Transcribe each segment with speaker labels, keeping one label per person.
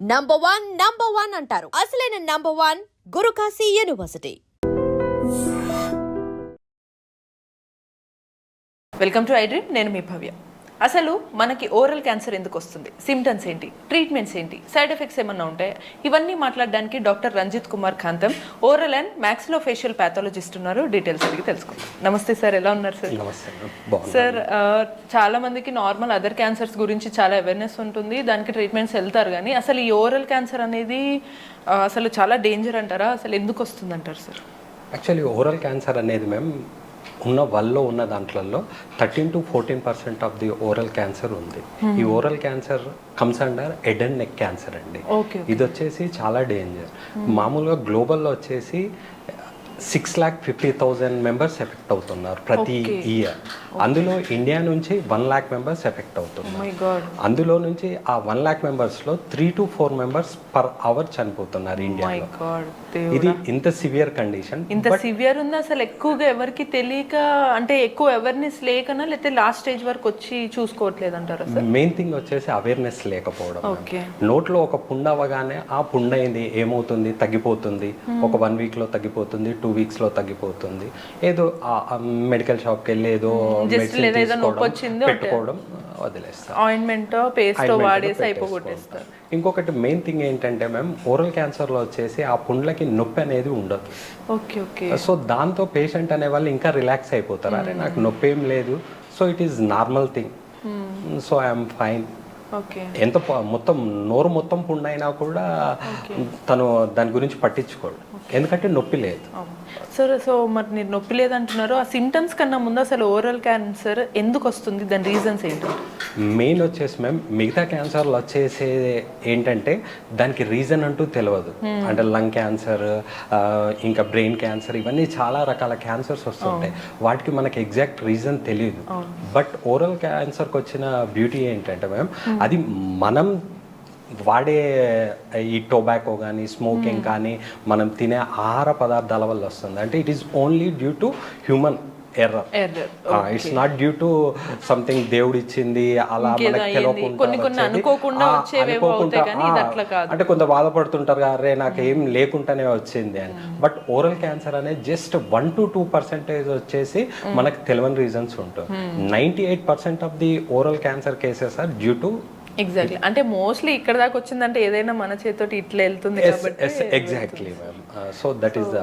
Speaker 1: Number one number one అంటారు. అసలైన number one Gurukashi university
Speaker 2: welcome to iDream నేను మీ భవ్య. అసలు మనకి ఓరల్ క్యాన్సర్ ఎందుకు వస్తుంది? సిమ్టమ్స్ ఏంటి? ట్రీట్మెంట్స్ ఏంటి? సైడ్ ఎఫెక్ట్స్ ఏమన్నా ఉంటాయి ఇవన్నీ మాట్లాడడానికి doctor Ranjith Kumar Kantham oral and maxillofacial pathologist ఉన్నారు. డీటెయిల్స్ అడిగి తెలుసుకుందాం. నమస్తే సార్ ఎలా ఉన్నారు సార్? సార్ చాలా మందికి నార్మల్ అదర్ క్యాన్సర్స్ గురించి చాలా అవేర్నెస్ ఉంటుంది. దానికి ట్రీట్మెంట్స్ వెళ్తారు కానీ అసలు ఈ ఓరల్ క్యాన్సర్ అనేది అసలు చాలా డేంజర్ అంటారా? అసలు ఎందుకు వస్తుంది అంటారు సార్?
Speaker 3: యాక్చువల్లీ ఓరల్ క్యాన్సర్ అనేది మేము ఉన్న వల్లో ఉన్న దాంట్లలో thirteen to fourteen percent of the oral cancer ఉంది. ఈ oral cancer comes under head and neck cancer అండి. ఇది వచ్చేసి చాలా డేంజర్. మామూలుగా గ్లోబల్లో వచ్చేసి six lakh fifty thousand members effect అవుతున్నారు ప్రతి ఇయర్. అందులో ఇండియా నుంచి వన్ ల్యాక్ మెంబర్స్ ఎఫెక్ట్ అవుతున్నారు
Speaker 2: గాడ్
Speaker 3: అందులో నుంచి ఆ వన్ ల్యాక్ మెంబర్స్లో three to four members per hour చనిపోతున్నారు ఇండియాలో.
Speaker 2: గాడ్
Speaker 3: ఇది ఇంత సివియర్ కండిషన్
Speaker 2: ఇంత సివియర్ ఉంది? అసలు ఎక్కువగా ఎవరికి తెలియక అంటే ఎక్కువ అవేర్నెస్ లేకనా? లేకపోతే లాస్ట్ స్టేజ్ వరకు వచ్చి చూసుకోవట్లేదు అంటారా
Speaker 3: మెయిన్ థింగ్ వచ్చేసి అవేర్నెస్ లేకపోవడం నోట్లో ఒక పుండు అవ్వగానే ఆ పుండు అయింది ఏమవుతుంది? తగ్గిపోతుంది. ఒక వన్ వీక్లో తగ్గిపోతుంది టూ వీక్స్లో తగ్గిపోతుంది. ఏదో మెడికల్ షాప్కి వెళ్ళి ఏదో Medicine
Speaker 2: లేదా ఏదో నొప్పి వచ్చిందో
Speaker 3: పెట్టుకోవడం వదిలేస్తారు.
Speaker 2: ఆయింట్మెంట్ పేస్ట్ వాడేసి. అయిపోగొట్టేస్తారు.
Speaker 3: ఇంకొకటి మెయిన్ థింగ్ ఏంటంటే మేము ఓరల్ క్యాన్సర్లో వచ్చేసి ఆ పుండ్లకి నొప్పి అనేది ఉండదు.
Speaker 2: Okay okay.
Speaker 3: సో దాంతో పేషెంట్ అనే వాళ్ళు ఇంకా రిలాక్స్ అయిపోతారు. అరే నాకు నొప్పి ఏం లేదు. So it is normal thing so I'm fine
Speaker 2: okay.
Speaker 3: ఎంత మొత్తం నోరు మొత్తం పుండైనా కూడా తను దాని గురించి పట్టించుకోడు. ఎందుకంటే నొప్పి లేదు.
Speaker 2: సరే సో మరి మీరు నొప్పి లేదంటున్నారు ఆ సిమ్టమ్స్ కన్నా ముందు అసలు ఓరల్ క్యాన్సర్ ఎందుకు వస్తుంది? దాని రీజన్స్ ఏంటి?
Speaker 3: మెయిన్ వచ్చేసి మేము మిగతా క్యాన్సర్లు వచ్చేసి ఏంటంటే దానికి రీజన్ అంటూ తెలియదు అంటే లంగ్ క్యాన్సర్ ఇంకా బ్రెయిన్ క్యాన్సర్ ఇవన్నీ చాలా రకాల క్యాన్సర్స్ వస్తుంటాయి. వాటికి మనకి ఎగ్జాక్ట్ రీజన్ తెలియదు బట్ ఓరల్ క్యాన్సర్కి వచ్చిన బ్యూటీ ఏంటంటే మేము అది మనం వాడే ఈ టొబాకో కానీ స్మోకింగ్ కానీ మనం తినే ఆహార పదార్థాల వల్ల వస్తుంది. అంటే it is only due to human error it's not due to something దేవుడు ఇచ్చింది అలా మనకి. తెలియకుండా. అంటే కొంత బాధపడుతుంటారు అరే నాకు ఏం లేకుండానే వచ్చింది అని. బట్ ఓరల్ క్యాన్సర్ అనేది just one to two percentage వచ్చేసి మనకు తెలియని రీజన్స్ ఉంటుంది. Ninety eight percent of the oral cancer cases are due to
Speaker 2: exactly అంటే మోస్ట్లీ ఇక్కడ దాకా వచ్చిందంటే ఏదైనా మన చేతితోటి ఇట్లా వెళ్తుంది కాబట్టి
Speaker 3: exactly ma'am so that is the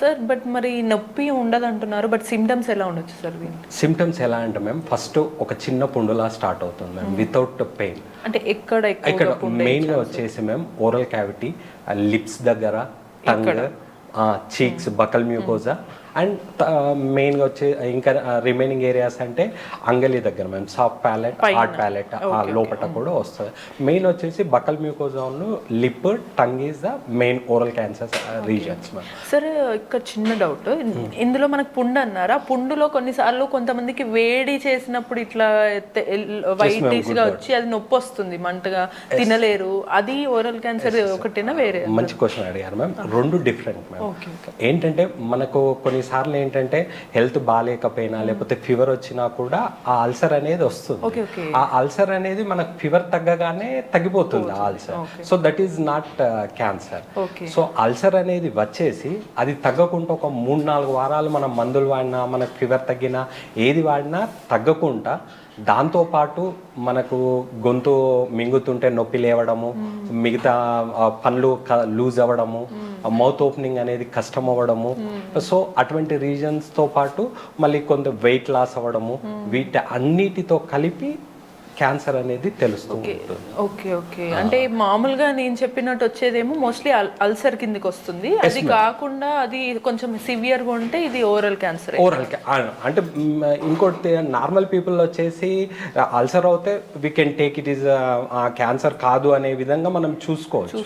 Speaker 2: sir but మరి నొప్పి ఉండదు అంటున్నారు బట్ సిమ్టమ్స్ ఎలా ఉండొచ్చు సార్
Speaker 3: సిమ్టమ్స్ ఎలా అంటే మ్యామ్ ఫస్ట్ ఒక చిన్న పుండులా స్టార్ట్ అవుతుంది మ్యామ్ వితౌట్ పెయిన్
Speaker 2: అంటే ఎక్కడ
Speaker 3: ఇక్కడ
Speaker 2: ఎక్కువ
Speaker 3: మెయిన్గా వచ్చేసి మేము ఓరల్ క్యావిటీ లిప్స్ దగ్గర tongue cheeks buccal mucosa and మెయిన్గా వచ్చే ఇంకా రిమైనింగ్ ఏరియాస్ అంటే అంగలి దగ్గర మేము సాఫ్ట్ ప్యాలెట్ హార్డ్ ప్యాలెట్ లోపల కూడా వస్తుంది. మెయిన్ వచ్చేసి buccal mucosa lip tongue is the main oral cancer reasons ma'am
Speaker 2: sir ఇక్కడ చిన్న డౌట్ ఇందులో మనకు పుండు అన్నారా? పుండులో కొన్నిసార్లు కొంతమందికి వేడి చేసినప్పుడు ఇట్లా వైట్గా వచ్చి అది నొప్పి వస్తుంది మంటగా. తినలేరు. అది ఓరల్ క్యాన్సర్ ఒకటేనా వేరే?
Speaker 3: మంచి క్వశ్చన్ అడిగారు మ్యామ్ రెండు డిఫరెంట్ మ్యామ్ ఏంటంటే మనకు కొన్నిసార్లు ఏంటంటే హెల్త్ బాగాలేకపోయినా లేకపోతే ఫీవర్ వచ్చినా కూడా ఆ అల్సర్ అనేది వస్తుంది. ఆ అల్సర్ అనేది మనకు ఫీవర్ తగ్గగానే తగ్గిపోతుంది ఆ ulcer. So that is not cancer. So ulcer అనేది వచ్చేసి అది తగ్గకుండా ఒక మూడు నాలుగు వారాలు మనం మందులు వాడినా మనకు ఫీవర్ తగ్గినా ఏది వాడినా తగ్గకుండా దాంతోపాటు మనకు గొంతు మింగుతుంటే నొప్పి లేవడము మిగతా పనులు లూజ్ అవ్వడము మౌత్ ఓపెనింగ్ అనేది కష్టం అవ్వడము సో అటువంటి రీజన్స్తో పాటు మళ్ళీ కొంత వెయిట్ లాస్ అవ్వడము వీటి అన్నిటితో కలిపి క్యాన్సర్ అనేది తెలుస్తూ ఉంటుంది.
Speaker 2: Okay okay. అంటే మామూలుగా నేను చెప్పినట్టు వచ్చేదేమో మోస్ట్లీ అల్సర్ కిందకి వస్తుంది. అది కాకుండా అది కొంచెం సివియర్గా ఉంటే ఇది ఓరల్ క్యాన్సర్
Speaker 3: ఓరల్ అంటే ఇంకోటి నార్మల్ పీపుల్ వచ్చేసి అల్సర్ అవుతే we can take it is cancer కాదు అనే విధంగా మనం చూసుకోవచ్చు.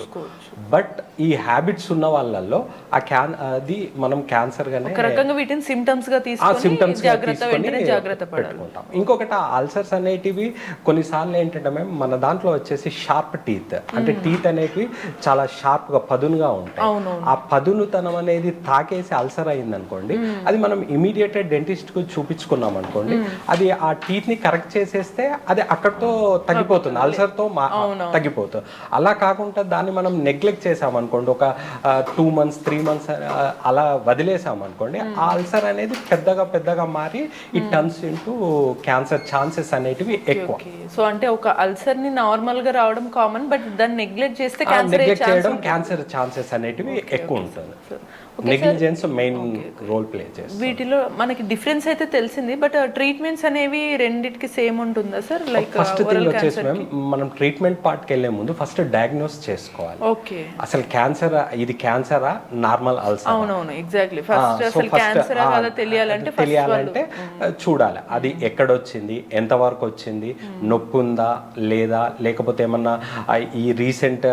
Speaker 3: బట్ ఈ హ్యాబిట్స్ ఉన్న వాళ్ళల్లో ఆ క్యాన్ అది మనం క్యాన్సర్ గానే
Speaker 2: రకంగా వీటిని
Speaker 3: సిమ్టమ్స్గా
Speaker 2: తీసుకొని జాగ్రత్త వెంటనే జాగ్రత్త పడాలి.
Speaker 3: పెట్టుకుంటాం. ఇంకొకటి ఆ అల్సర్స్ అనేటివి కొన్నిసార్లు ఏంటంటే మేము మన దాంట్లో వచ్చేసి షార్ప్ టీత్ అంటే టీత్ అనేవి చాలా షార్ప్గా పదునుగా ఉంటాయి. ఆ పదునుతనం అనేది తాకేసి అల్సర్ అయింది అనుకోండి అది మనం ఇమీడియట్ డెంటిస్ట్కు చూపించుకున్నాం అనుకోండి అది ఆ టీత్ని కరెక్ట్ చేసేస్తే అది అక్కడతో తగ్గిపోతుంది. అల్సర్తో మా- తగ్గిపోతుంది. అలా కాకుండా దాన్ని మనం నెగ్లెక్ట్ చేసాం అనుకోండి ఒక టూ మంత్స్ త్రీ మంత్స్ అలా వదిలేసాం అనుకోండి ఆ అల్సర్ అనేది పెద్దగా పెద్దగా మారి it turns into cancer chances అనేటివి ఎక్కువ.
Speaker 2: సో అంటే ఒక అల్సర్ని నార్మల్గా రావడం కామన్ బట్ దాన్ని నెగ్లెక్ట్ చేస్తే క్యాన్సర్
Speaker 3: నెగ్లెక్ట్ చేయడం క్యాన్సర్ ఛాన్సెస్ అనేటివి ఎక్కువ ఉంటుంది. నెగ్లిజెన్స్ మెయిన్ రోల్ ప్లే చేస్తుంది
Speaker 2: వీటిలో మనకి డిఫరెన్స్ అయితే తెలిసింది బట్ ట్రీట్మెంట్స్ అనేవి రెండిటికి సేమ్ ఉంటుందా సార్ లైక్
Speaker 3: ఫస్ట్ థింగ్ వచ్చేసి మ్యామ్ మనం ట్రీట్మెంట్ పార్ట్కి వెళ్ళే ముందు ఫస్ట్ డయాగ్నోస్ చేసుకోవాలి.
Speaker 2: ఓకే
Speaker 3: అసలు క్యాన్సర్ ఇది క్యాన్సరా నార్మల్ అల్సర్
Speaker 2: అవునవును ఎగ్జాక్ట్లీ ఫస్ట్ అసలు క్యాన్సర్ కదా తెలియాలంటే ఫస్ట్
Speaker 3: తెలియాలంటే చూడాలి. అది ఎక్కడ వచ్చింది ఎంత వరకు వచ్చింది? నొప్పి ఉందా? లేదా? లేకపోతే ఏమన్నా ఈ రీసెంట్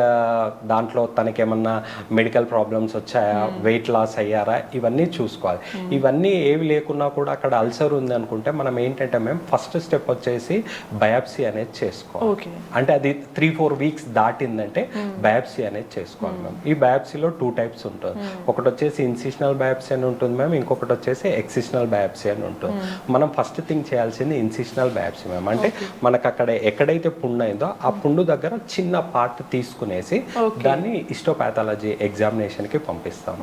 Speaker 3: దాంట్లో తనకి ఏమన్నా మెడికల్ ప్రాబ్లమ్స్ వచ్చాయా? వెయిట్ లాస్ అయ్యారా? ఇవన్నీ చూసుకోవాలి. ఇవన్నీ ఏవి లేకున్నా కూడా అక్కడ అల్సర్ ఉంది అనుకుంటే మనం ఏంటంటే మేము ఫస్ట్ స్టెప్ వచ్చేసి బయాప్సీ అనేది చేసుకోవాలి. అంటే అది త్రీ ఫోర్ వీక్స్ దాటిందంటే బయాప్సీ అనేది చేసుకోవాలి మ్యామ్. ఈ బయాప్సీలో టూ టైప్స్ ఉంటుంది. ఒకటి వచ్చేసి ఇన్సిషనల్ బయాప్సీ అని ఉంటుంది మ్యామ్ ఇంకొకటి వచ్చేసి ఎక్సిషనల్ బయాప్సీ అని ఉంటుంది. మనం ఫస్ట్ థింగ్ చేయాల్సింది ఇన్సిషనల్ బయాప్సీ మ్యామ్. అంటే మనకు అక్కడ ఎక్కడైతే పుండు అయిందో ఆ పుండు దగ్గర చిన్న పార్ట్ తీసుకునేసి దాన్ని ఇస్టోపాథాలజీ ఎగ్జామినేషన్కి పంపిస్తాం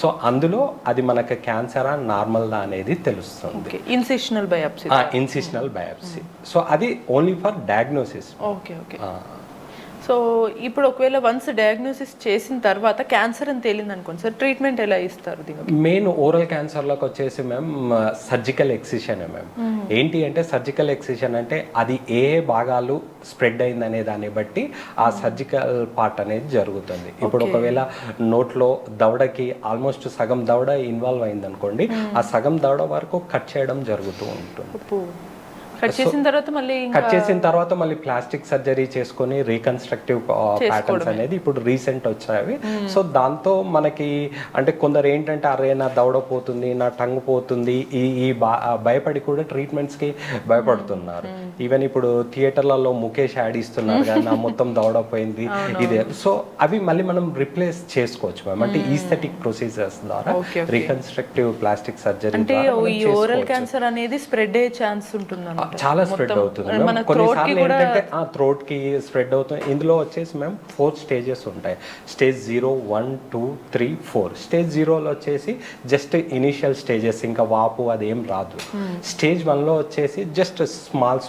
Speaker 3: సో అందులో అది మనకు క్యాన్సరా నార్మల్దా అనేది తెలుస్తుంది.
Speaker 2: Okay incisional biopsy
Speaker 3: incisional biopsy so అది only for diagnosis
Speaker 2: okay okay so ఇప్పుడు ఒకవేళ వన్స్ డయాగ్నోసిస్ చేసిన తర్వాత క్యాన్సర్ అని తేలింది అనుకోండి సార్ ట్రీట్మెంట్ ఎలా ఇస్తారు దీనికి?
Speaker 3: మెయిన్ ఓరల్ క్యాన్సర్లోకి వచ్చేసి మ్యామ్ సర్జికల్ ఎక్సిషన్ మ్యామ్ ఏంటి అంటే సర్జికల్ ఎక్సిషన్ అంటే అది ఏ భాగాలు స్ప్రెడ్ అయింది అనే దాన్ని బట్టి ఆ సర్జికల్ పార్ట్ అనేది జరుగుతుంది. ఇప్పుడు ఒకవేళ నోట్లో దవడకి ఆల్మోస్ట్ సగం దవడ ఇన్వాల్వ్ అయింది అనుకోండి ఆ సగం దవడ వరకు కట్ చేయడం జరుగుతూ ఉంటుంది.
Speaker 2: కట్ చేసిన తర్వాత మళ్ళీ
Speaker 3: కట్ చేసిన తర్వాత మళ్ళీ ప్లాస్టిక్ సర్జరీ చేసుకొని రీకన్స్ట్రక్టివ్ ప్యాటర్న్స్ అనేది ఇప్పుడు రీసెంట్ వచ్చాయి. సో దాంతో మనకి అంటే కొందరు ఏంటంటే అరే నా దవడ పోతుంది నా టంగ్ పోతుంది. ఈ ఈ భయపడి కూడా ట్రీట్మెంట్స్కి భయపడుతున్నారు. ఈవెన్ ఇప్పుడు థియేటర్లలో ముఖేష్ యాడ్ ఇస్తున్నారు కదా నా మొత్తం దవడ పోయింది. ఇదే. సో అవి మళ్ళీ మనం రిప్లేస్ చేసుకోవచ్చు మ్యామ్ అంటే ఈస్థెటిక్ ప్రొసీజర్స్ ద్వారా. రీకన్స్ట్రక్టివ్ ప్లాస్టిక్ సర్జరీ
Speaker 2: అంటే ఓరల్ క్యాన్సర్ అనేది స్ప్రెడ్ అయ్యే ఛాన్స్ ఉంటుంది
Speaker 3: చాలా స్ప్రెడ్ అవుతుంది మ్యామ్. కొన్నిసార్లు ఏంటంటే ఆ థ్రోట్కి స్ప్రెడ్ అవుతుంది. ఇందులో వచ్చేసి మేము ఫోర్ స్టేజెస్ ఉంటాయి. Stage zero one two three four stage జీరోలో వచ్చేసి జస్ట్ ఇనిషియల్ స్టేజెస్ ఇంకా వాపు అదేం రాదు. స్టేజ్ వన్లో వచ్చేసి జస్ట్ స్మాల్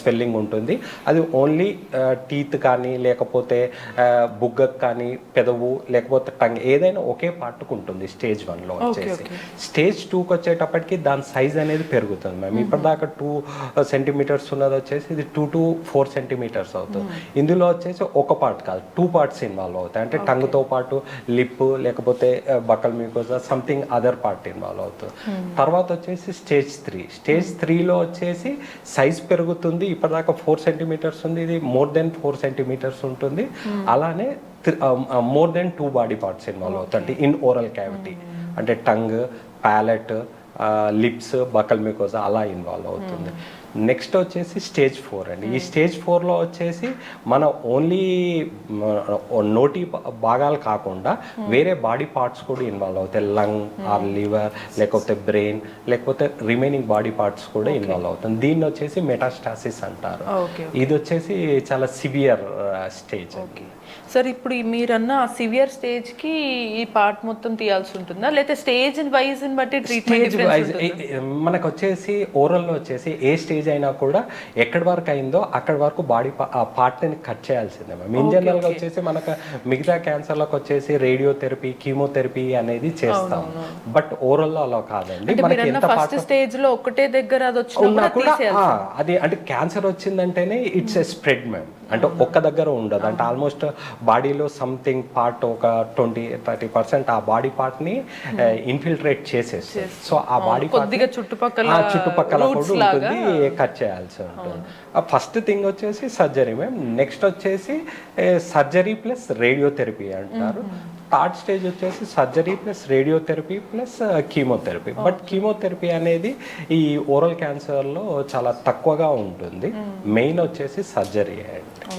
Speaker 3: స్వెల్లింగ్ ఉంటుంది. అది ఓన్లీ టీత్ కానీ లేకపోతే బుగ్గకు కానీ పెదవు లేకపోతే టంగ్ ఏదైనా ఒకే పార్ట్కు ఉంటుంది స్టేజ్ వన్లో వచ్చేసి. స్టేజ్ టూకి వచ్చేటప్పటికి దాని సైజ్ అనేది పెరుగుతుంది మ్యామ్. ఇప్పటిదాకా టూ సెంటీమీటర్స్ ఉన్నది వచ్చేసి ఇది టూ టు ఫోర్ సెంటీమీటర్స్ అవుతుంది. ఇందులో వచ్చేసి ఒక పార్ట్ కాదు టూ పార్ట్స్ ఇన్వాల్వ్ అవుతాయి. అంటే టంగ్తో పాటు లిప్ లేకపోతే buccal mucosa something other part involve అవుతుంది. తర్వాత వచ్చేసి స్టేజ్ త్రీ స్టేజ్ త్రీలో వచ్చేసి సైజ్ పెరుగుతుంది. ఇప్పటిదాకా ఫోర్ సెంటీమీటర్స్ ఉంది. ఇది మోర్ దెన్ ఫోర్ సెంటీమీటర్స్ ఉంటుంది. అలానే more than two body parts involve అవుతాయి ఇన్ ఓరల్ క్యావిటీ అంటే tongue palate lips buccal mucosa అలా ఇన్వాల్వ్ అవుతుంది. నెక్స్ట్ వచ్చేసి స్టేజ్ ఫోర్ అండి. ఈ స్టేజ్ ఫోర్లో వచ్చేసి మన ఓన్లీ నోటి భాగాలు కాకుండా వేరే బాడీ పార్ట్స్ కూడా ఇన్వాల్వ్ అవుతాయి. లంగ్ ఆర్ లివర్ లేకపోతే బ్రెయిన్ లేకపోతే రిమైనింగ్ బాడీ పార్ట్స్ కూడా ఇన్వాల్వ్ అవుతుంది దీన్ని వచ్చేసి మెటాస్టాసిస్ అంటారు.
Speaker 2: ఓకే
Speaker 3: ఇది వచ్చేసి చాలా సివియర్ స్టేజ్
Speaker 2: ఓకే సార్ ఇప్పుడు మీరన్న సివియర్ స్టేజ్కి ఈ పార్ట్ మొత్తం తీయాల్సి ఉంటుందా? లేకపోతే స్టేజ్ వైజ్ బట్టి ట్రీట్మెంట్
Speaker 3: మనకు వచ్చేసి ఓరల్లో వచ్చేసి ఏ స్టేజ్ అయినా కూడా ఎక్కడి వరకు అయిందో అక్కడి వరకు బాడీ ఆ పార్ట్ని కట్ చేయాల్సిందే మ్యామ్ ఇన్ జనరల్గా వచ్చేసి మనకు మిగతా క్యాన్సర్లకు వచ్చేసి రేడియోథెరపీ కీమోథెరపీ అనేది చేస్తాం. బట్ ఓరల్లో అలా కాదండి. మనకి ఎంత
Speaker 2: ఫస్ట్ స్టేజ్లో ఒకటే దగ్గర అది వచ్చినా
Speaker 3: కూడా అది అంటే క్యాన్సర్ వచ్చిందంటేనే ఇట్స్ ఎ స్ప్రెడ్ మ్యామ్ అంటే ఒక్క దగ్గర ఉండదు. అంటే ఆల్మోస్ట్ బాడీలో సంథింగ్ పార్ట్ ఒక ట్వంటీ థర్టీ పర్సెంట్ ఆ బాడీ పార్ట్ని ఇన్ఫిల్ట్రేట్ చేసేస్తుంది. సో ఆ బాడీ
Speaker 2: కొద్దిగా చుట్టుపక్కల
Speaker 3: చుట్టుపక్కల కూడా ఉంటుంది కట్ చేయాల్సి ఉంటుంది. ఫస్ట్ థింగ్ వచ్చేసి సర్జరీ మ్యామ్ నెక్స్ట్ వచ్చేసి సర్జరీ ప్లస్ రేడియోథెరపీ అంటారు. థర్డ్ స్టేజ్ వచ్చేసి surgery plus radiotherapy plus chemotherapy but chemotherapy అనేది ఈ ఓరల్ క్యాన్సర్లో చాలా తక్కువగా ఉంటుంది. మెయిన్ వచ్చేసి సర్జరీ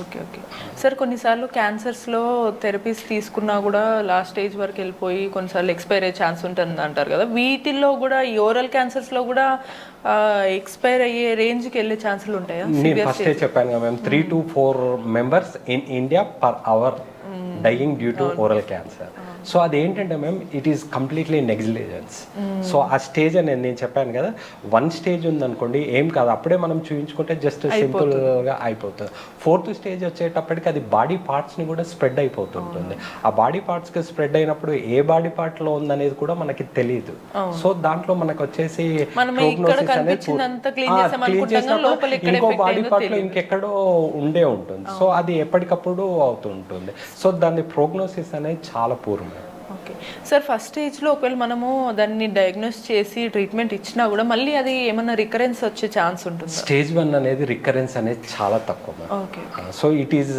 Speaker 2: ఓకే ఓకే. సార్ కొన్నిసార్లు క్యాన్సర్స్లో థెరపీస్ తీసుకున్నా కూడా లాస్ట్ స్టేజ్ వరకు వెళ్ళిపోయి కొన్నిసార్లు ఎక్స్పైర్ అయ్యే ఛాన్స్ ఉంటుంది అంటారు కదా. వీటిల్లో కూడా ఈ ఓరల్ క్యాన్సర్స్లో కూడా ఎక్స్పైర్ అయ్యే రేంజ్కి వెళ్ళే ఛాన్సులు ఉంటాయా?
Speaker 3: నేను ఫస్టే చెప్పాను కదా మేము three to four members in India per hour dying due to oral cancer so అదేంటంటే మేము it is completely negligence so ఆ స్టేజ్ అని నేను చెప్పాను కదా వన్ స్టేజ్ ఉందనుకోండి ఏం కాదు అప్పుడే మనం చూపించుకుంటే జస్ట్ సింపుల్గా అయిపోతుంది. ఫోర్త్ స్టేజ్ వచ్చేటప్పటికి అది బాడీ పార్ట్స్ని కూడా స్ప్రెడ్ అయిపోతుంటుంది. ఆ బాడీ పార్ట్స్కి స్ప్రెడ్ అయినప్పుడు ఏ బాడీ పార్ట్లో ఉందనేది కూడా మనకి తెలియదు సో దాంట్లో మనకు వచ్చేసి ఇంకో బాడీ
Speaker 2: అయిందో
Speaker 3: పార్ట్లో ఇంకెక్కడో ఉండే ఉంటుంది. సో అది ఎప్పటికప్పుడు అవుతుంటుంది. సో దాని ప్రోగ్నోసిస్ అనేది చాలా పూర్వం
Speaker 2: ఓకే. సార్ ఫస్ట్ స్టేజ్లో ఒకవేళ మనము దాన్ని డయాగ్నోస్ చేసి ట్రీట్మెంట్ ఇచ్చినా కూడా మళ్ళీ అది ఏమన్నా రికరెన్స్ వచ్చే ఛాన్స్ ఉంటుందా?
Speaker 3: స్టేజ్ వన్ అనేది రికరెన్స్ అనేది చాలా తక్కువ
Speaker 2: okay
Speaker 3: so it is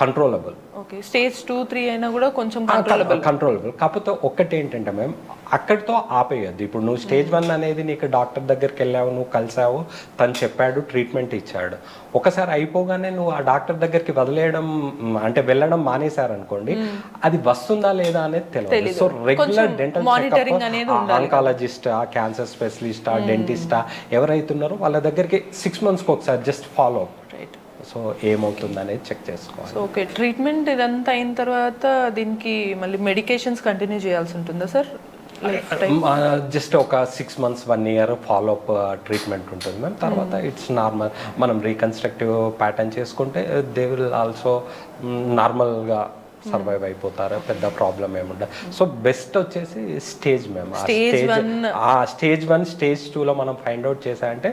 Speaker 3: controllable
Speaker 2: okay. Stage two three అయినా కూడా కొంచెం కంట్రోలబుల్
Speaker 3: కంట్రోలబుల్ కాకపోతే ఒక్కటి ఏంటంటే మ్యామ్ అక్కడితో ఆపేయద్దు. ఇప్పుడు నువ్వు స్టేజ్ వన్ అనేది నీకు డాక్టర్ దగ్గరికి వెళ్ళావు నువ్వు కలిసావు తను చెప్పాడు ట్రీట్మెంట్ ఇచ్చాడు. ఒకసారి అయిపోగానే నువ్వు ఆ డాక్టర్ దగ్గరికి వదిలేయడం అంటే వెళ్ళడం మానేశారనుకోండి అది వస్తుందా లేదా అనేది తెలియదు. So regular dental oncologist cancer specialist డెంటిస్టా ఎవరైతున్నారో వాళ్ళ దగ్గరికి సిక్స్ మంత్స్కి ఒకసారి జస్ట్ ఫాలో అప్ సో ఏమవుతుంది అనేది చెక్ చేసుకోవాలి.
Speaker 2: ఓకే ట్రీట్మెంట్ ఇదంతా అయిన తర్వాత దీనికి మళ్ళీ మెడికేషన్స్ కంటిన్యూ చేయాల్సి ఉంటుందా సార్
Speaker 3: జస్ట్ ఒక six months one year follow up treatment ఉంటుంది మ్యామ్ తర్వాత ఇట్స్ నార్మల్ మనం రీకన్స్ట్రక్టివ్ ప్యాటర్న్ చేసుకుంటే దే విల్ ఆల్సో నార్మల్గా సర్వైవ్ అయిపోతారు పెద్ద ప్రాబ్లం ఏముండదు. సో బెస్ట్ వచ్చేసి స్టేజ్ మ్యామ్
Speaker 2: one.
Speaker 3: ఆ స్టేజ్ వన్ స్టేజ్ టూలో మనం ఫైండ్ అవుట్ చేసామంటే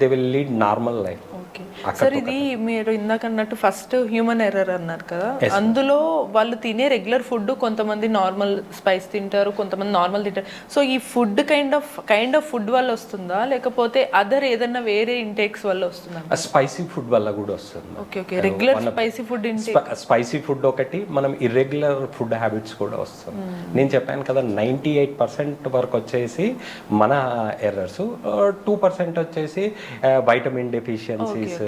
Speaker 3: they will lead normal life
Speaker 2: okay sir ఇది మీరు ఇందాక అన్నట్టు ఫస్ట్ హ్యూమన్ ఎర్రర్ అన్నారు కదా? అందులో వాళ్ళు తినే రెగ్యులర్ ఫుడ్ కొంతమంది నార్మల్ స్పైస్ తింటారు కొంతమంది నార్మల్ తింటారు. సో ఈ food kind of kind of food వల్ల వస్తుందా? లేకపోతే అదర్ ఏదన్నా వేరే ఇంటేక్స్ వల్ల వస్తుందా?
Speaker 3: స్పైసీ ఫుడ్ వల్ల కూడా వస్తుంది
Speaker 2: okay okay regular spicy food
Speaker 3: spicy food ఒకటి మనం ఇర్రెగ్యులర్ ఫుడ్ హ్యాబిట్స్ కూడా వస్తుంది. నేను చెప్పాను కదా నైంటీ ఎయిట్ పర్సెంట్ వరకు వచ్చేసి మన ఎర్రర్స్ టూ పర్సెంట్ వచ్చేసి vitamin deficiencies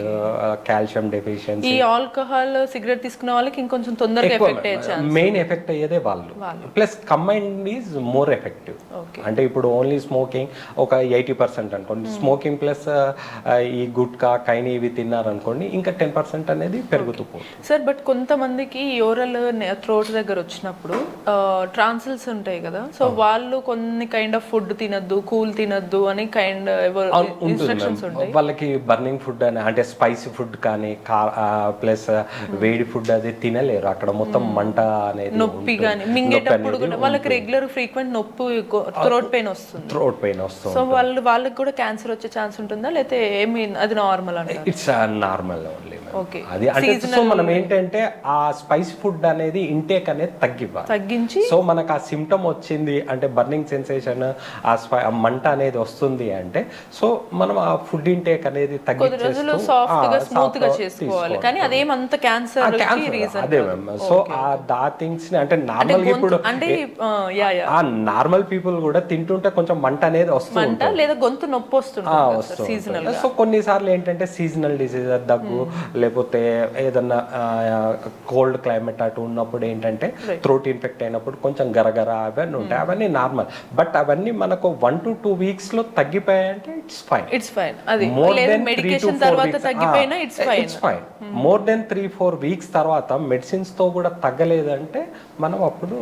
Speaker 3: calcium deficiency
Speaker 2: alcohol cigarette తీసుకున్న వాళ్ళకి ఇంకొంచెం తొందరగా
Speaker 3: మెయిన్ ఎఫెక్ట్ అయ్యేదే వాళ్ళు. Plus combined is more effective అంటే ఇప్పుడు ఓన్లీ స్మోకింగ్ ఒక ఎయిటీ పర్సెంట్ అనుకోండి. స్మోకింగ్ ప్లస్ ఈ గుట్కా కైని ఇవి తిన్నారనుకోండి ఇంకా టెన్ పర్సెంట్ అనేది పెరుగుతూ
Speaker 2: సార్ బట్ కొంతమందికి ఓరల్ థ్రోట్ దగ్గర వచ్చినప్పుడు ట్రాన్సిల్స్ ఉంటాయి కదా. సో వాళ్ళు కొన్ని కైండ్ ఆఫ్ ఫుడ్ తినద్దు కూల్ తినద్దు అని కైండ్ ఇన్స్ట్రక్షన్స్. ఉంటాయి.
Speaker 3: వాళ్ళకి బర్నింగ్ ఫుడ్ అని అంటే స్పైసీ ఫుడ్ కానీ ప్లస్ వేడి ఫుడ్ అది తినలేరు. అక్కడ మొత్తం మంట అనేది
Speaker 2: నొప్పి కానీ మింగేటప్పుడు కూడా వాళ్ళకి రెగ్యులర్ ఫ్రీక్వెంట్ నొప్పి థ్రోట్ పెయిన్ వస్తుంది.
Speaker 3: థ్రోట్ పెయిన్ వస్తుంది
Speaker 2: సో వాళ్ళు వాళ్ళకి కూడా క్యాన్సర్ వచ్చే ఛాన్స్ ఉంటుందా? లేకపోతే ఏమి అది నార్మల్ అంటారు?
Speaker 3: It's normal only. అది అంటే సో మనం ఏంటంటే ఆ స్పైసీ ఫుడ్ అనేది ఇంటేక్ అనేది తగ్గివ్వాలి.
Speaker 2: తగ్గించి
Speaker 3: సో మనకు ఆ సిమ్టమ్ వచ్చింది అంటే బర్నింగ్ సెన్సేషన్ ఆ మంట అనేది వస్తుంది అంటే సో మనం ఆ ఫుడ్ ఇంటేక్ అనేది అదే మ్యామ్ సో ఆ దా థింగ్స్ని అంటే నార్మల్ ఇప్పుడు ఆ నార్మల్ పీపుల్ కూడా తింటుంటే కొంచెం మంట అనేది వస్తూ
Speaker 2: మంట లేదా గొంతు నొప్పి వస్తుంది సీజనల్
Speaker 3: సో కొన్నిసార్లు ఏంటంటే సీజనల్ డిసీజ్ దగ్గు లేకపోతే ఏదన్నా కోల్డ్ క్లైమేట్ అటు ఉన్నప్పుడు ఏంటంటే థ్రోట్ ఇన్ఫెక్ట్ అయినప్పుడు కొంచెం గరగర అవన్నీ ఉంటాయి. అవన్నీ నార్మల్ బట్ అవన్నీ మనకు వన్ టు టూ వీక్స్లో తగ్గిపోయాయంటే ఇట్స్ ఫైన్
Speaker 2: ఇట్స్ ఫైన్ అది
Speaker 3: మోర్ దెన్
Speaker 2: మెడికేషన్ తర్వాత తగ్గిపోయినా it's fine
Speaker 3: it's fine more than three four weeks తర్వాత మెడిసిన్స్తో కూడా తగ్గలేదంటే మనం అప్పుడు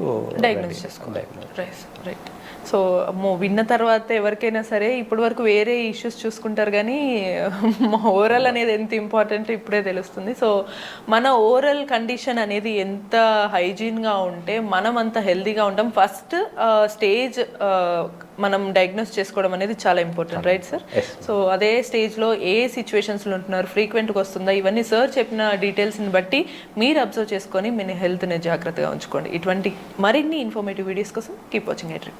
Speaker 2: డయాగ్నోస్ చేసుకోవాలి. రైట్ రైట్ సో అమ్మో విన్న తర్వాత ఎవరికైనా సరే ఇప్పటి వరకు వేరే ఇష్యూస్ చూసుకుంటారు కానీ ఓరల్ అనేది ఎంత ఇంపార్టెంట్ ఇప్పుడే తెలుస్తుంది. సో మన ఓరల్ కండిషన్ అనేది ఎంత హైజీన్గా ఉంటే మనం అంత హెల్తీగా ఉంటాం. ఫస్ట్ స్టేజ్ మనం డయాగ్నోస్ చేసుకోవడం అనేది చాలా ఇంపార్టెంట్ రైట్ సార్ సో అదే స్టేజ్లో ఏ సిచ్యువేషన్స్లో ఉంటున్నారు ఫ్రీక్వెంట్గా వస్తుందా ఇవన్నీ సార్ చెప్పిన డీటెయిల్స్ని బట్టి మీరు అబ్జర్వ్ చేసుకొని మీ హెల్త్ని జాగ్రత్తగా ఉంచుకోండి. ఇటువంటి మరిన్ని ఇన్ఫర్మేటివ్ వీడియోస్ కోసం కీప్ వాచింగ్ ఎట్రీ